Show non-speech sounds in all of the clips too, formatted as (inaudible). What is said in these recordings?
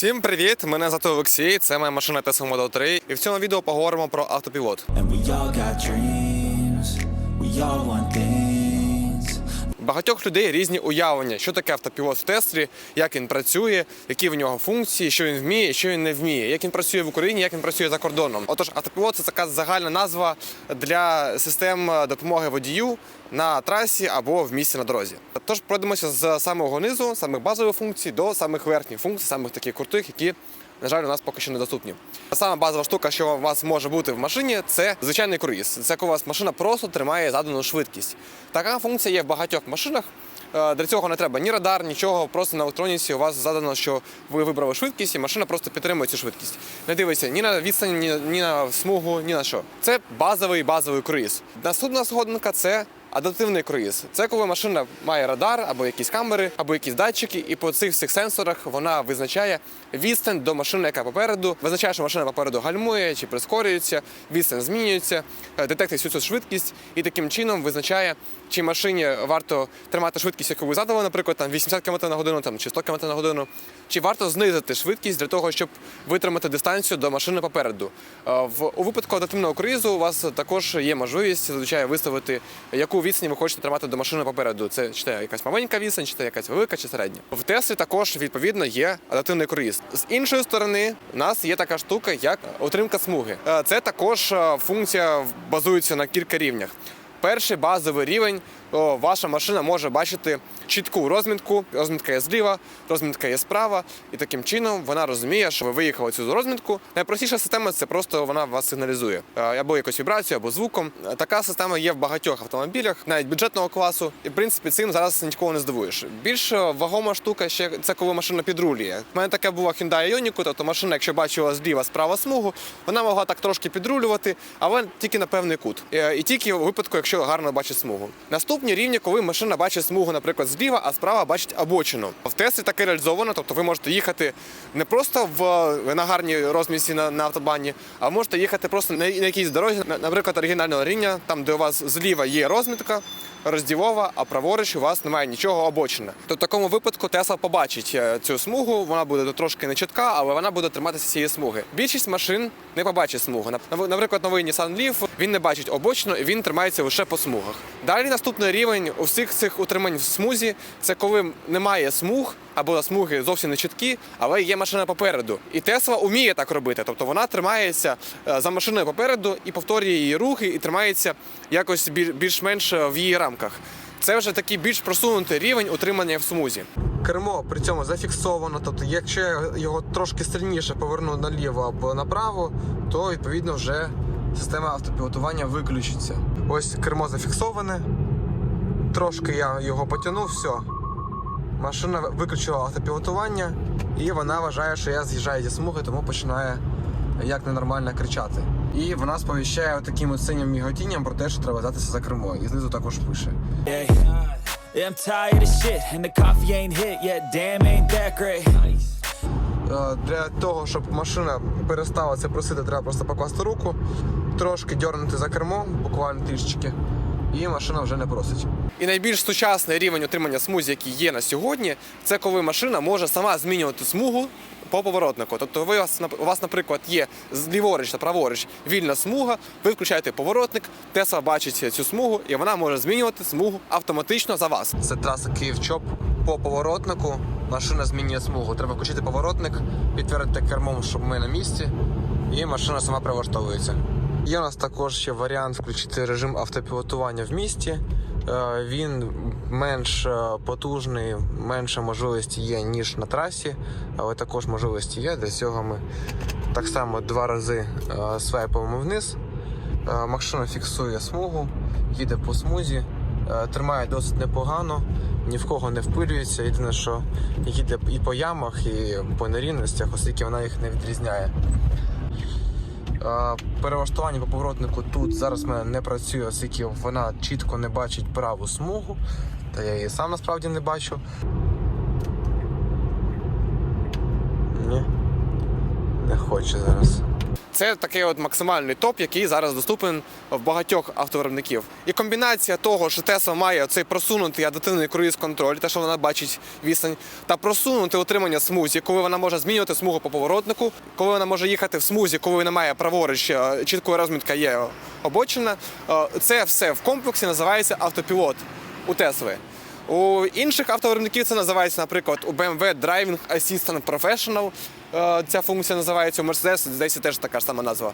Всім привіт! Мене звати Олексій. Це моя машина Tesla Model 3. І в цьому відео поговоримо про автопілот. And we all got dreams, we all want things. Багатьох людей різні уявлення, що таке автопілот в Теслі, як він працює, які в нього функції, що він вміє, що він не вміє, як він працює в Україні, як він працює за кордоном. Отож, автопілот це така загальна назва для систем допомоги водію на трасі або в місті на дорозі. Тож пройдемося з самого низу, самих базових функцій до самих верхніх функцій, самих таких крутих, які на жаль, у нас поки що недоступні. Сама базова штука, що у вас може бути в машині, це звичайний круїз. Це коли у вас машина просто тримає задану швидкість. Така функція є в багатьох машинах. Е, Для цього не треба ні радар, нічого. Просто на електроніці у вас задано, що ви вибрали швидкість, і машина просто підтримує цю швидкість. Не дивиться ні на відстань, ні, ні на смугу, ні на що. Це базовий базовий круїз. Наступна сходинка це Адаптивний круїз. Це коли машина має радар або якісь камери, або якісь датчики, і по цих всіх сенсорах вона визначає відстань до машини, яка попереду, визначає, що машина попереду гальмує чи прискорюється, відстань змінюється, е, детектує всю цю швидкість і таким чином визначає, чи машині варто тримати швидкість, яку ви задали, наприклад, там 80 км на годину там, чи 100 км на годину, чи варто знизити швидкість для того, щоб витримати дистанцію до машини попереду. Е, В у випадку адаптивного круїзу у вас також є можливість зазвичай виставити, яку відстань ви хочете тримати до машини попереду. Це чи це якась маленька відстань, чи це якась велика, чи середня. В Теслі також відповідно є адаптивний круїз. З іншої сторони, у нас є така штука, як отримка смуги. Е, Це також е, функція базується на кілька рівнях. Перший базовий рівень ваша машина може бачити чітку розмітку. Розмітка є зліва, розмітка є справа, і таким чином вона розуміє, що ви виїхали цю розмітку. Найпростіша система це просто вона вас сигналізує Е, або якось вібрацією, або звуком. Е, Така система є в багатьох автомобілях, навіть бюджетного класу. І в принципі цим зараз нікого не здивуєш. Більш вагома штука ще це коли машина підрулює. У мене таке була Hyundai Ioniq, тобто машина, якщо бачила зліва справа смугу, вона могла так трошки підрулювати, але тільки на певний кут. Е, І тільки у випадку, якщо гарно бачить смугу. Наступні рівні, коли машина бачить смугу, наприклад, зліва, а справа бачить обочину. В Теслі таке реалізовано, тобто ви можете їхати не просто в на гарній розмісті на, на автобані, а можете їхати просто на, на якійсь дорозі, наприклад, оригінального рівня, там де у вас зліва є розмітка. Розділова, а праворуч у вас немає нічого обочина. То в такому випадку Тесла побачить е, цю смугу, вона буде трошки нечітка, але вона буде триматися цієї смуги. Більшість машин не побачить смугу. Наприклад, новий Nissan Leaf, він не бачить обочину і він тримається лише по смугах. Далі наступний рівень усіх цих утримань в смузі це коли немає смуг або смуги зовсім не чіткі, але є машина попереду. І Тесла вміє так робити. Тобто вона тримається е, за машиною попереду і повторює її рухи, і тримається якось більш-менш в її рамках. Це вже такий більш просунутий рівень утримання в смузі. Кермо при цьому зафіксовано. Тобто, якщо я його трошки сильніше поверну наліво або направо, то відповідно вже система автопілотування виключиться. Ось кермо зафіксоване. Трошки я його потягнув, все. Машина виключила автопілотування, і вона вважає, що я з'їжджаю зі смуги, тому починає як ненормально кричати. І вона сповіщає таким от синім міготінням про те, що треба взятися за кермо. І знизу також пише. Е, Для того, щоб машина перестала це просити, треба просто покласти руку, трошки дьорнути за кермо, буквально трішечки, і машина вже не просить. І найбільш сучасний рівень отримання смузі, який є на сьогодні, це коли машина може сама змінювати смугу по поворотнику. Тобто ви, у вас, наприклад, є ліворуч та праворуч вільна смуга, ви включаєте поворотник, Тесла бачить цю смугу, і вона може змінювати смугу автоматично за вас. Це траса Київ-Чоп. По поворотнику машина змінює смугу. Треба включити поворотник, підтвердити кермом, щоб ми на місці, і машина сама прилаштовується. Є у нас також ще варіант включити режим автопілотування в місті. Е, Він менш е, потужний, менше можливості є, ніж на трасі, але також можливості є. Для цього ми так само два рази е, свайпаємо вниз. Машина фіксує смугу, їде по смузі, тримає досить непогано, ні в кого не впилюється. Єдине, що їде і по ямах, і по нерівностях, оскільки вона їх не відрізняє. Перелаштування по поворотнику тут зараз в мене не працює, оскільки вона чітко не бачить праву смугу, та я її сам насправді не бачу. Ні, не хоче зараз. Це такий от максимальний топ, який зараз доступен в багатьох автовиробників. І комбінація того, що Tesla має цей просунутий адаптивний круїз-контроль, те, що вона бачить відстань, та просунути отримання смузі, коли вона може змінювати смугу по поворотнику, коли вона може їхати в смузі, коли немає праворуч, е, чіткої розмітка є обочина. Е, Це все в комплексі називається автопілот у Тесли. У інших автовиробників це називається, наприклад, у BMW Driving Assistant Professional. Е, Ця функція називається у Mercedes, здається, теж така ж сама назва.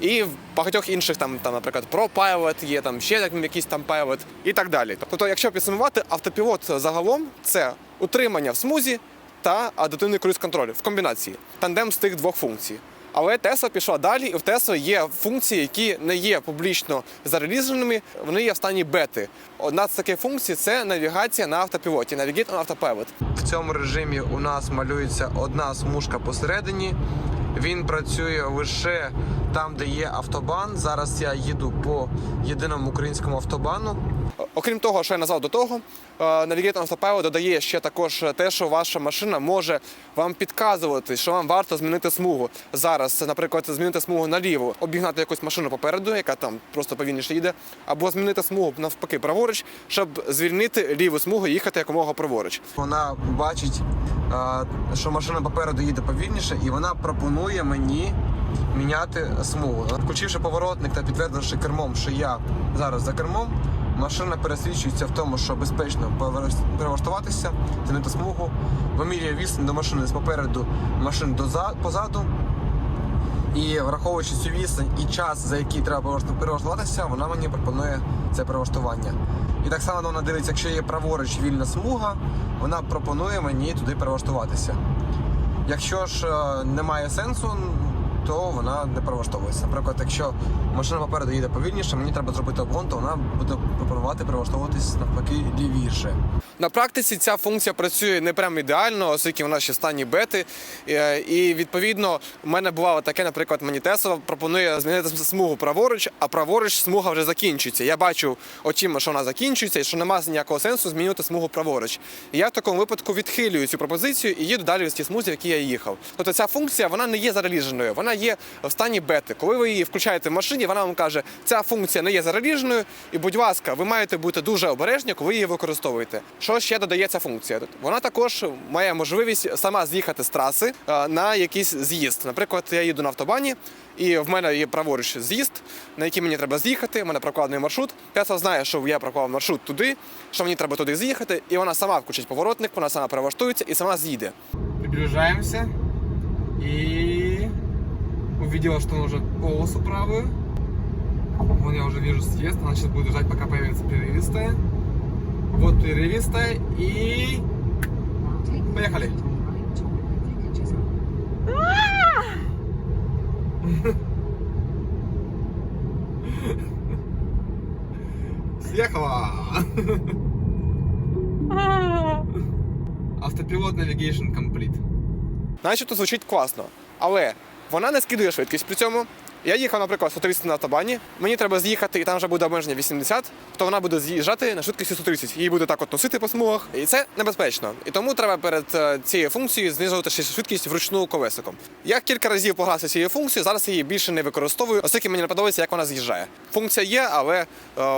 І в багатьох інших, там, там, наприклад, ProPilot є, там ще якийсь там Pilot і так далі. Тобто, якщо підсумувати, автопілот загалом це утримання в смузі та адаптивний круїз-контроль в комбінації. Тандем з тих двох функцій. Але Tesla пішла далі, і в Tesla є функції, які не є публічно зарелізованими, вони є в стані бети. Одна з таких функцій це навігація на автопілоті, Navigate on Autopilot. В цьому режимі у нас малюється одна смужка посередині. Він працює лише там, де є автобан. Зараз я їду по єдиному українському автобану. Окрім того, що я назвав до того, е, on Autopilot додає ще також те, що ваша машина може вам підказувати, що вам варто змінити смугу. Зараз, наприклад, змінити смугу наліво, обігнати якусь машину попереду, яка там просто повільніше їде, або змінити смугу навпаки праворуч, щоб звільнити ліву смугу і їхати якомога праворуч. Вона бачить, е, що машина попереду їде повільніше, і вона пропонує мені міняти смугу. Включивши поворотник та підтвердивши кермом, що я зараз за кермом, машина пересвідчується в тому, що безпечно перелаштуватися, змінити смугу, вимірює відстань до машини з попереду, машин позаду. І враховуючи цю відстань і час, за який треба перелаштуватися, вона мені пропонує це перелаштування. І так само вона дивиться, якщо є праворуч вільна смуга, вона пропонує мені туди перелаштуватися. Якщо ж е, немає сенсу, то вона не перелаштовується. Наприклад, якщо машина попереду їде повільніше, мені треба зробити обгон, то вона буде пропонувати перелаштовуватись навпаки лівіше. На практиці ця функція працює не прям ідеально, оскільки вона ще в стані бети. Е, І відповідно в мене бувало таке, наприклад, мені Tesla пропонує змінити смугу праворуч, а праворуч смуга вже закінчується. Я бачу очима, що вона закінчується, і що немає ніякого сенсу змінювати смугу праворуч. І я в такому випадку відхилюю цю пропозицію і їду далі в тій смузі, в якій я їхав. Тобто ця функція вона не є зареліженою, вона є в стані бети. Коли ви її включаєте в машині, вона вам каже, ця функція не є зареліженою, і будь ласка, ви маєте бути дуже обережні, коли її використовуєте. Що ще додає ця функція? Вона також має можливість сама з'їхати з траси е, на якийсь з'їзд. Наприклад, я їду на автобані. І в мене є праворуч з'їзд, на який мені треба з'їхати. У мене прокладений маршрут. Тесла знає, що я проклав маршрут туди, що мені треба туди з'їхати, і вона сама включить поворотник, вона сама перелаштується і сама з'їде. Приближаемся. И увидела, что нужно полосу правую. Вон я уже вижу съезд. Она сейчас будет ждать, пока появится прерывистая. Вот прерывистая. И Поехали. (laughs) съехала. (laughs) Автопилот Navigation Complete. Начебто звучить класно, але вона не скидує швидкість при цьому. Я їхав, наприклад, 130 на автобані, мені треба з'їхати, і там вже буде обмеження 80, то вона буде з'їжджати на швидкості 130. Її буде так от носити по смугах. І це небезпечно. І тому треба перед е, цією функцією знижувати швидкість вручну колесиком. Я кілька разів погрався цією функцією, зараз її більше не використовую, оскільки мені не подобається, як вона з'їжджає. Функція є, але е,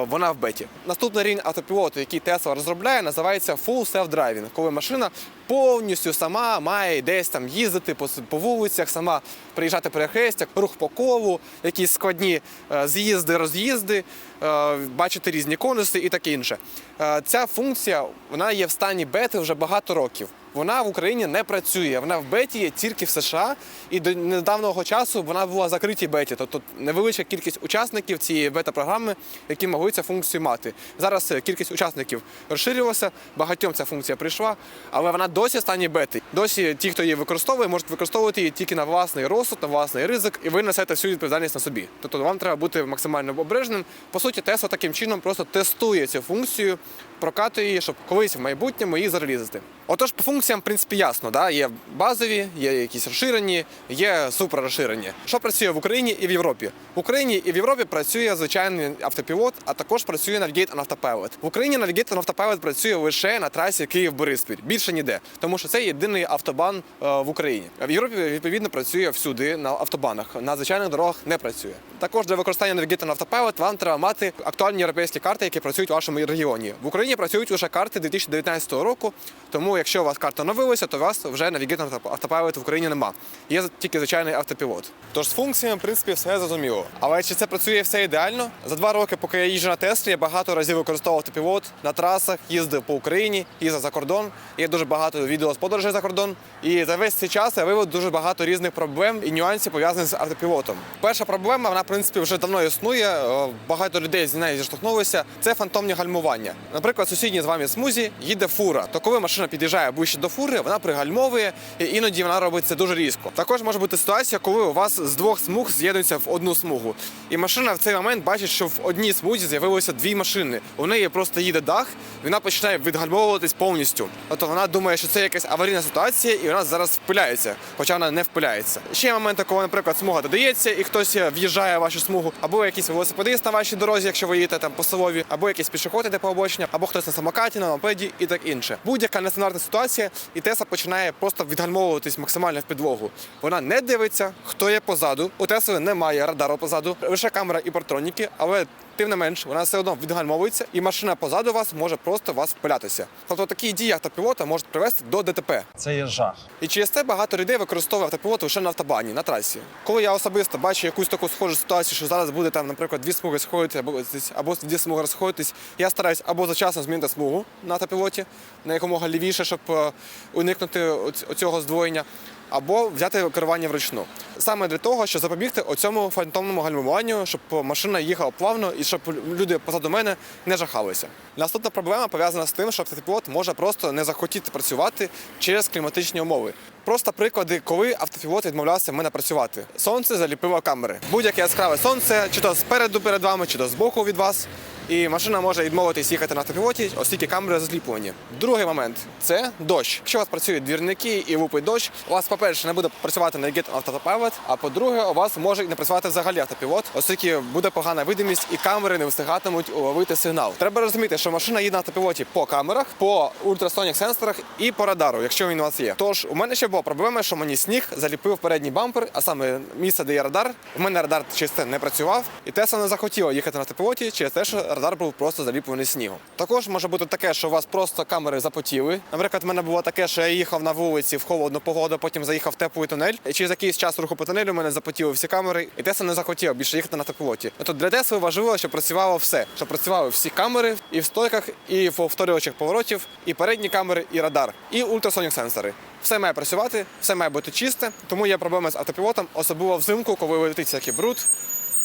вона в беті. Наступний рівень автопілоту, який Tesla розробляє, називається Full Self-Driving, коли машина повністю сама має десь там їздити по, по вулицях, сама приїжджати перехрестя, рух по колу, якісь складні е, з'їзди, роз'їзди, е, бачити різні конуси і таке інше. Е, ця функція вона є в стані бети вже багато років. Вона в Україні не працює. Вона в беті є тільки в США, і до недавнього часу вона була закритій беті. Тобто невеличка кількість учасників цієї бета-програми, які могли цю функцію мати. Зараз е, кількість учасників розширилася, багатьом ця функція прийшла, але вона досі в стані бети. Досі ті, хто її використовує, можуть використовувати її тільки на власний розсуд, на власний ризик, і ви несете всю відповідальність на собі. Тобто вам треба бути максимально обережним. По суті, Tesla таким чином просто тестує цю функцію, прокатує її, щоб колись в майбутньому її зарелізити. Отож, по функціям, в принципі, ясно, да? є базові, є якісь розширені, є суперрозширені. Що працює в Україні і в Європі? В Україні і в Європі працює звичайний автопілот, а також працює Navigate on Autopilot. В Україні Navigate on Autopilot працює лише на трасі Київ-Бориспіль, більше ніде, тому що це єдиний автобан е, в Україні. В Європі відповідно працює всюди на автобанах. На звичайних дорогах не працює. Також для використання Navigate on Autopilot вам треба мати актуальні європейські карти, які працюють у вашому регіоні. В Україні працюють лише карти 2019 року. Тому, якщо у вас карта оновилася, то у вас вже on Autopilot в Україні нема. Є тільки звичайний автопілот. Тож з функціями, в принципі, все зрозуміло. Але чи це працює все ідеально? За два роки, поки я їжджу на Теслі, я багато разів використовував автопілот на трасах, їздив по Україні, їздив за кордон. Є дуже багато відео з подорожей за кордон. І за весь цей час я виявив дуже багато різних проблем і нюансів пов'язаних з автопілотом. Перша проблема, вона в принципі вже давно існує. е, Багато людей з нею зіштовхнулися. Це фантомні гальмування. Наприклад, в сусідній з вами смузі їде фура. То коли машина під'їжджає ближче до фури, вона пригальмовує, і іноді вона робить це дуже різко. Також може бути ситуація, коли у вас з двох смуг з'єднуються в одну смугу. І машина в цей момент бачить, що в одній смузі з'явилося дві машини. У неї просто їде дах, вона починає відгальмовуватись повністю. Тобто вона думає, що це якась аварійна ситуація, і вона зараз впиляється, хоча вона не впиляється. Ще є моменти, коли, наприклад, смуга додається, і хтось в'їжджає в вашу смугу, або якийсь велосипедист на вашій дорозі, якщо ви їдете там по селові, або якийсь пішоход іде по обочині, або хтось на самокаті, на мопеді і так інше. Будь-яка нестандартна ситуація, і Теса починає просто відгальмовуватись максимально в підлогу. Вона не дивиться, хто є позаду. У Тесли немає радару позаду, лише камера і партроніки, але тим не менш, вона все одно відгальмовується, і машина позаду вас може просто вас впилятися. Тобто такі дії автопілота можуть привести до ДТП. Це є жах. І через це багато людей використовує автопілот лише на автобані, на трасі. Коли я особисто бачу якусь таку схожу ситуацію, що зараз буде там, наприклад, дві смуги сходити, або або дві смуги розходитись, я стараюсь або зачасно змінити смугу на автопілоті на якомога лівіше, щоб е, уникнути оцього здвоєння. Або взяти керування вручну. Саме для того, щоб запобігти оцьому фантомному гальмуванню, щоб машина їхала плавно і щоб люди позаду мене не жахалися. Наступна проблема пов'язана з тим, що автопілот може просто не захотіти працювати через кліматичні умови. Просто приклади, коли автопілот відмовлявся мене працювати. Сонце заліпило камери. Будь-яке яскраве сонце, чи то спереду перед вами, чи то збоку від вас. І машина може відмовитись їхати на автопілоті, оскільки камери зліплені. Другий момент це дощ. Якщо у вас працюють двірники і лупить дощ, у вас, по-перше, не буде працювати на Get Autopilot, а по-друге, у вас може не працювати взагалі автопілот, оскільки буде погана видимість і камери не встигатимуть уловити сигнал. Треба розуміти, що машина їде на автопілоті по камерах, по ультрасонік сенсорах і по радару, якщо він у вас є. Тож у мене ще була проблема, що мені сніг заліпив передній бампер, а саме місце, де є радар. У мене радар це не працював, і Тесла не захотіла їхати на автопілоті через те, що радар був просто заліплений снігом. Також може бути таке, що у вас просто камери запотіли. Наприклад, в мене було таке, що я їхав на вулиці в холодну погоду, потім заїхав в теплий тунель. І через якийсь час руху по тунелю у мене запотіли всі камери, і Тесла не захотіла більше їхати на автопілоті. Тобто для Тесли важливо, щоб працювало все, щоб працювали всі камери і в стойках, і в повторювачих поворотів, і передні камери, і радар, і ультрасонік сенсори. Все має працювати, все має бути чисте. Тому є проблеми з автопілотом, особливо взимку, коли летить всякий бруд,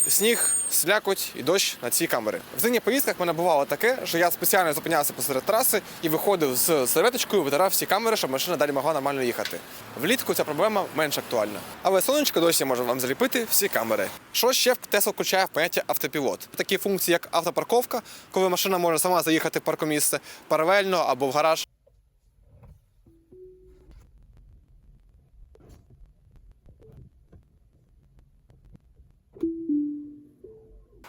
сніг, слякоть і дощ на ці камери. В зимніх поїздках мене бувало таке, що я спеціально зупинявся посеред траси і виходив з серветочкою, витирав всі камери, щоб машина далі могла нормально їхати. Влітку ця проблема менш актуальна. Але сонечко досі може вам заліпити всі камери. Що ще в Tesla включає в поняття автопілот? Такі функції, як автопарковка, коли машина може сама заїхати в паркомісце паралельно або в гараж.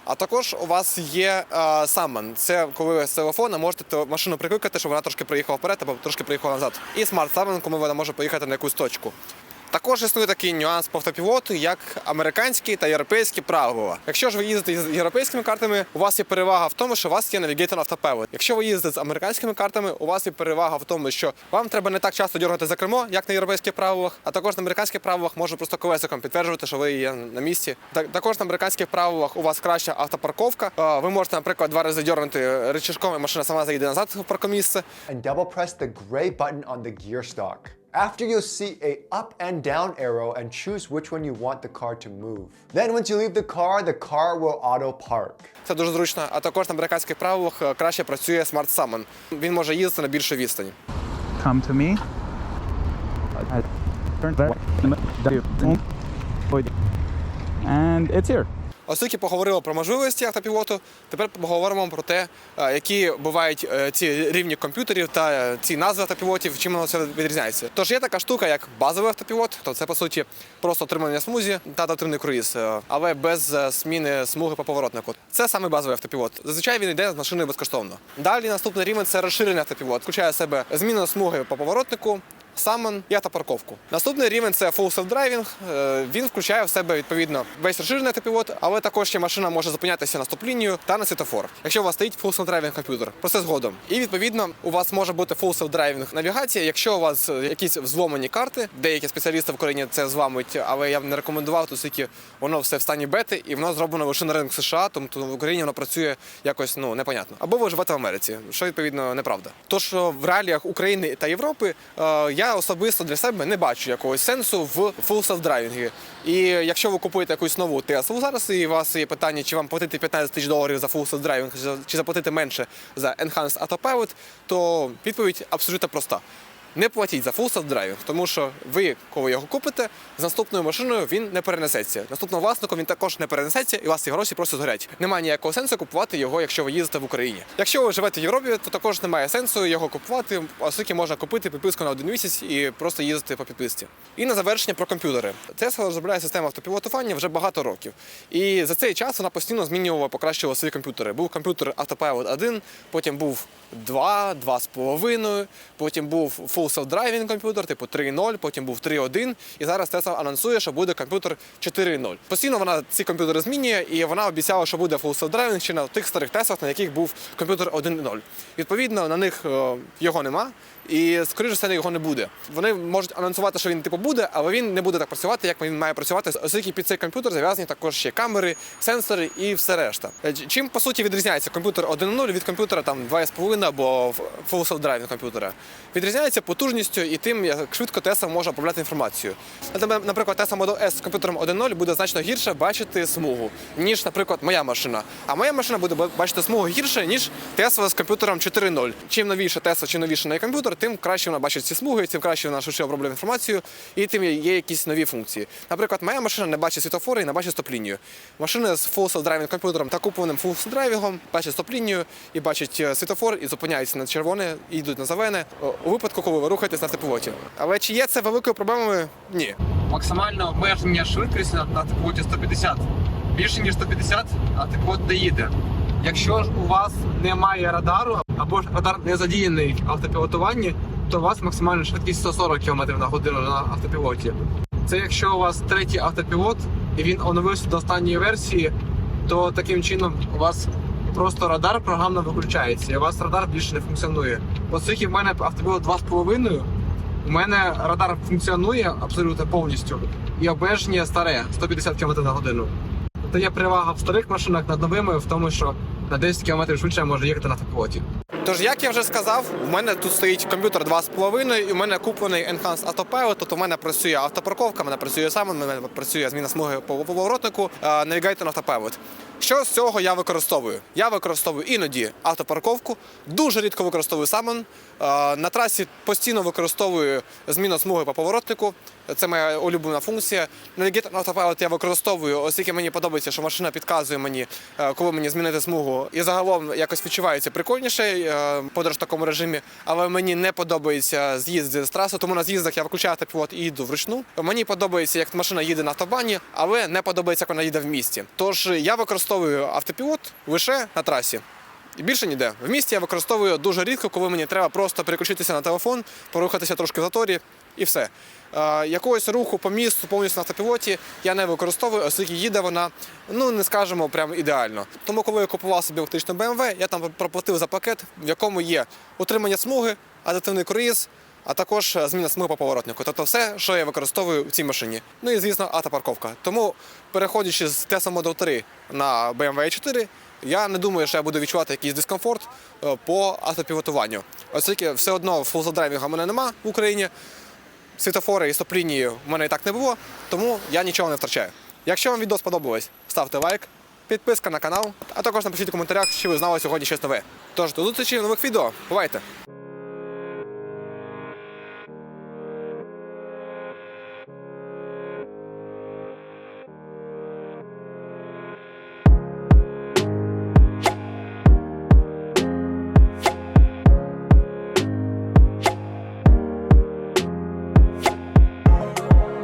А також у вас є е, саман. Це коли ви з телефона можете те- машину прикликати, щоб вона трошки приїхала вперед або трошки приїхала назад. І смарт саман, коли вона може поїхати на якусь точку. Також існує такий нюанс по автопілоту, як американські та європейські правила. Якщо ж ви їздите з європейськими картами, у вас є перевага в тому, що у вас є Navigator Autopilot. Якщо ви їздите з американськими картами, у вас є перевага в тому, що вам треба не так часто дергати за кермо, як на європейських правилах, а також на американських правилах може просто колесиком підтверджувати, що ви є на місці. Так- Також на американських правилах у вас краща автопарковка. Ви можете, наприклад, два рази дернути речішком, і машина сама заїде назад в паркомісце. and double press the gray button on the gear stock. After you'll see a up and down arrow and choose which one you want the car to move. Then once you leave the car, the car will auto park. Це дуже зручно. А також на американських правилах е, краще працює Smart Summon. Він може їздити на більшу відстань. come to me. I turn that and it's here. Оскільки поговорили про можливості автопілоту, тепер поговоримо про те, е, які бувають е, ці рівні комп'ютерів та е, ці назви автопілотів, чим воно все відрізняється. Тож є така штука, як базовий автопілот, то це по суті просто отримання смузі та адаптивний круїз, але без зміни смуги по поворотнику. Це саме базовий автопілот. Зазвичай він йде з машиною безкоштовно. Далі наступний рівень це розширений автопілот. Включає в себе зміну смуги по поворотнику. Самон і автопарковку. Наступний рівень це Full Self Driving. Е, Він включає в себе відповідно весь розширений автопілот, але також ще машина може зупинятися на стоп-лінію та на світофор, якщо у вас стоїть Full Self Driving комп'ютер. Про це згодом. І відповідно у вас може бути Full Self Driving навігація, якщо у вас е, якісь взломані карти, деякі спеціалісти в Україні це взламують, але я б не рекомендував, оскільки воно все в стані бети, і воно зроблено лише на ринок США, тому в Україні воно працює якось ну непонятно. Або ви живете в Америці, що відповідно неправда. Тож е, в реаліях України та Європи е, я особисто для себе не бачу якогось сенсу в full self-driving. І якщо ви купуєте якусь нову Теслу зараз, і у вас є питання, чи вам платити 15 тисяч доларів за full self-driving, чи заплатити менше за Enhanced Autopilot, то відповідь абсолютно проста. Не платіть за full self-driving, тому що ви, коли його купите, з наступною машиною він не перенесеться. Наступним власником він також не перенесеться, і вас гроші просто згорять. Немає ніякого сенсу купувати його, якщо ви їздите в Україні. Якщо ви живете в Європі, то також немає сенсу його купувати, оскільки можна купити підписку на один місяць і просто їздити по підписці. І на завершення про комп'ютери. Tesla розробляє систему автопілотування вже багато років. І за цей час вона постійно змінювала, покращувала свої комп'ютери. Був комп'ютер Autopilot 1, потім був 2, 2,5, потім був Full Self-Driving комп'ютер, типу 3.0, потім був 3.1, і зараз Tesla анонсує, що буде комп'ютер 4.0. Постійно вона ці комп'ютери змінює, і вона обіцяла, що буде Full Self-Driving ще на тих старих Теслах, на яких був комп'ютер 1.0. Відповідно, на них е, його нема. І скоріше все його не буде. Вони можуть анонсувати, що він типу буде, але він не буде так працювати, як він має працювати, оскільки під цей комп'ютер зав'язані також ще камери, сенсори і все решта. Е, Чим по суті відрізняється комп'ютер 1.0 від комп'ютера там 2,5 або full self-driving комп'ютера? Відрізняється потужністю і тим, як швидко Tesla може обробляти інформацію. Наприклад, Наприклад, Tesla Model S з комп'ютером 1.0 буде значно гірше бачити смугу, ніж, наприклад, моя машина. А моя машина буде бачити смугу гірше, ніж Tesla з комп'ютером 4.0. Чим новіше Tesla, чим новіше на комп'ютер, тим краще вона бачить ці смуги, тим краще вона швидше обробляє інформацію, і тим є- якісь нові функції. Наприклад, моя машина не бачить світофори і не бачить стоп-лінію. Машина з full self-driving комп'ютером та купленим full self-driving бачить стоп-лінію і бачить е, світофор і зупиняється на червоне і йдуть на зелене у випадку, коли ви рухаєтесь на автопілоті. Але чи є це великою проблемою? Ні. Максимальне обмеження швидкості на теплоті 150. Більше ніж 150, а теплот не їде. Якщо ж у вас немає радару, або ж радар не задіяний в автопілотуванні, то у вас максимальна швидкість 140 км на годину на автопілоті. Це якщо у вас третій автопілот і він оновився до останньої версії, то таким чином у вас просто радар програмно виключається, і у вас радар більше не функціонує. Оскільки в мене автопілот 2,5, у мене радар функціонує абсолютно повністю, і обмеження старе 150 км на годину. Тобто є перевага в старих машинах над новими в тому, що на 10 км швидше я можу їхати на автопілоті. Тож, як я вже сказав, у мене тут стоїть комп'ютер 2,5, і у мене куплений Enhanced Autopilot, тобто в мене працює автопарковка, мене працює сам, в мене працює зміна смуги по поворотнику, е, Navigator Autopilot. Що з цього я використовую? Я використовую іноді автопарковку, дуже рідко використовую самон. Е, На трасі постійно використовую зміну смуги по поворотнику. Це моя улюблена функція. Navigator Autopilot я використовую, оскільки мені подобається, що машина підказує мені, е, коли мені змінити смугу. І загалом якось відчувається прикольніше е, подорож в такому режимі. Але мені не подобається з'їзди з траси, тому на з'їздах я виключаю автопілот і їду вручну. Мені подобається, як машина їде на автобані, але не подобається, як вона їде в місті. Тож я використовую автопілот лише на трасі. І більше ніде. В місті я використовую дуже рідко, коли мені треба просто переключитися на телефон, порухатися трошки в заторі і все. Е, якогось руху по місту повністю на автопілоті я не використовую, оскільки їде вона, ну не скажемо, прям ідеально. Тому, коли я купував собі електричну BMW, я там проплатив за пакет, в якому є утримання смуги, адаптивний круїз, а також е, зміна смуги по поворотнику. Тобто все, що я використовую в цій машині. Ну і звісно, автопарковка. Тому, переходячи з Tesla Model 3 на BMW 4, я не думаю, що я буду відчувати якийсь дискомфорт е, по автопілотуванню. Оскільки все одно фулзадрайвінга в мене нема в Україні. Світофори і стоп-лінії в мене і так не було, тому я нічого не втрачаю. Якщо вам відео сподобалось, ставте лайк, підписка на канал, а також напишіть у коментарях, чи ви знали сьогодні щось нове. Тож до зустрічі в нових відео. Бувайте!